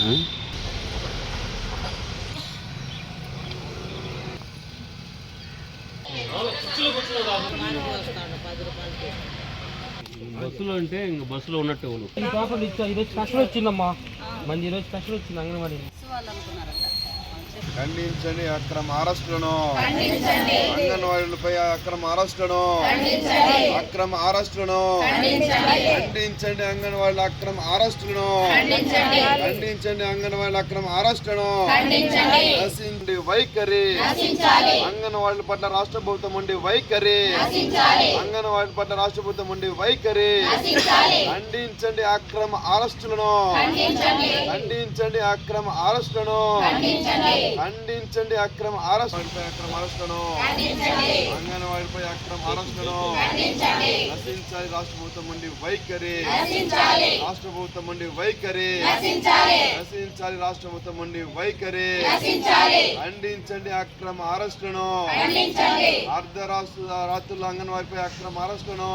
ఆ? బస్సులో అంటే ఇంక బస్సులో ఉన్నట్టు ఎవరు ఈ పాప ఇచ్చా ఈరోజు స్పెషల్ వచ్చిందమ్మా. మంది ఈరోజు స్పెషల్ వచ్చింది అంగన్వాడీ ఖండించండి అక్రమ అరెస్టులను. అంగన్వాడీలపై అక్రమ అరెస్టులను అక్రమ అరెస్టులను ఖండించండి. అంగన్వాడీల అక్రమ అరెస్టులను ఖండించండి. అంగన్వాడీల అక్రమ అరెస్టులను నశించండి వైఖరి. అంగన్వాడీల పట్ల రాష్ట్ర ప్రభుత్వం ఉండి వైఖరి. అంగన్వాడీల పట్ల రాష్ట్ర ప్రభుత్వం ఉండి వైఖరి. ఖండించండి అక్రమ అరెస్టులను. ఖండించండి. అక్రమ అరెస్టులను. ఖండించండి. అక్రమ అరెస్టులపై అక్రమ అరెస్టులను. అంగన్వాడిపై అక్రమ అరెస్టులను నశించాలి. రాష్ట్ర ప్రభుత్వం నుండి వైఖరి. రాష్ట్ర ప్రభుత్వం నుండి వైఖరి. నశించాలి. రాష్ట్ర ప్రభుత్వం నుండి వైఖరి. ఖండించండి అక్రమ అరెస్టులను అర్ధ రాష్ట్ర రాత్రుల అంగన్వాడిపై అక్రమ అరెస్టులను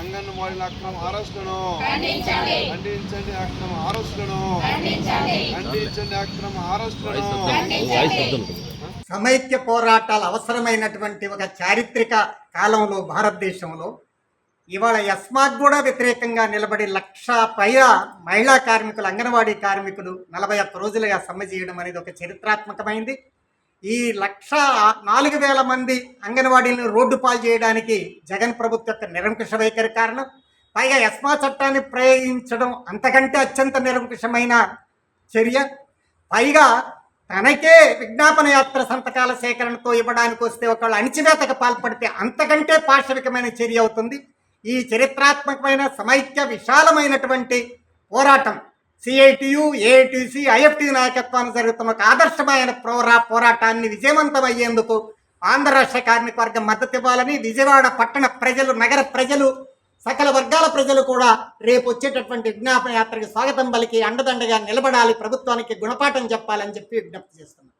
అంగన్వాడీల అక్రమ అరెస్టులను ఖండించండి అక్రమ అరెస్టులను ఖండించండి అక్రమ అరెస్టులను సమైక్య పోరాటాలు అవసరమైనటువంటి ఒక చారిత్రక కాలంలో భారతదేశంలో ఇవాళ యస్మాత్ కూడా వ్యతిరేకంగా నిలబడి లక్ష పైగా మహిళా కార్మికులు అంగన్వాడీ కార్మికులు నలభై ఒక్క రోజులుగా సమ్మె చేయడం అనేది ఒక చరిత్రాత్మకమైంది. ఈ లక్ష నాలుగు వేల మంది అంగన్వాడీలను రోడ్డు పాలు చేయడానికి జగన్ ప్రభుత్వ యొక్క నిరంకుశ వైఖరి కారణం. పైగా యస్మా చట్టాన్ని ప్రయోగించడం అంతకంటే అత్యంత నిరంకుశమైన చర్య. పైగా తనకే విజ్ఞాపన యాత్ర సంతకాల సేకరణతో ఇవ్వడానికి వస్తే ఒకళ్ళు అణిచివేతకు పాల్పడితే అంతకంటే పాశవికమైన చర్య అవుతుంది. ఈ చరిత్రాత్మకమైన సమైక్య విశాలమైనటువంటి పోరాటం సిఐటియు ఏఐటిసి ఐఎఫ్టి నాయకత్వాన్ని జరుగుతున్న ఒక ఆదర్శమైన పోరా పోరాటాన్ని విజయవంతం అయ్యేందుకు ఆంధ్ర రాష్ట్ర కార్మిక వర్గం మద్దతు ఇవ్వాలని విజయవాడ పట్టణ ప్రజలు నగర ప్రజలు సకల వర్గాల ప్రజలు కూడా రేపు వచ్చేటటువంటి విజ్ఞాపన యాత్రకి స్వాగతం పలికి అండదండగా నిలబడాలి. ప్రభుత్వానికి గుణపాఠం చెప్పాలని చెప్పి విజ్ఞప్తి చేస్తున్నాం.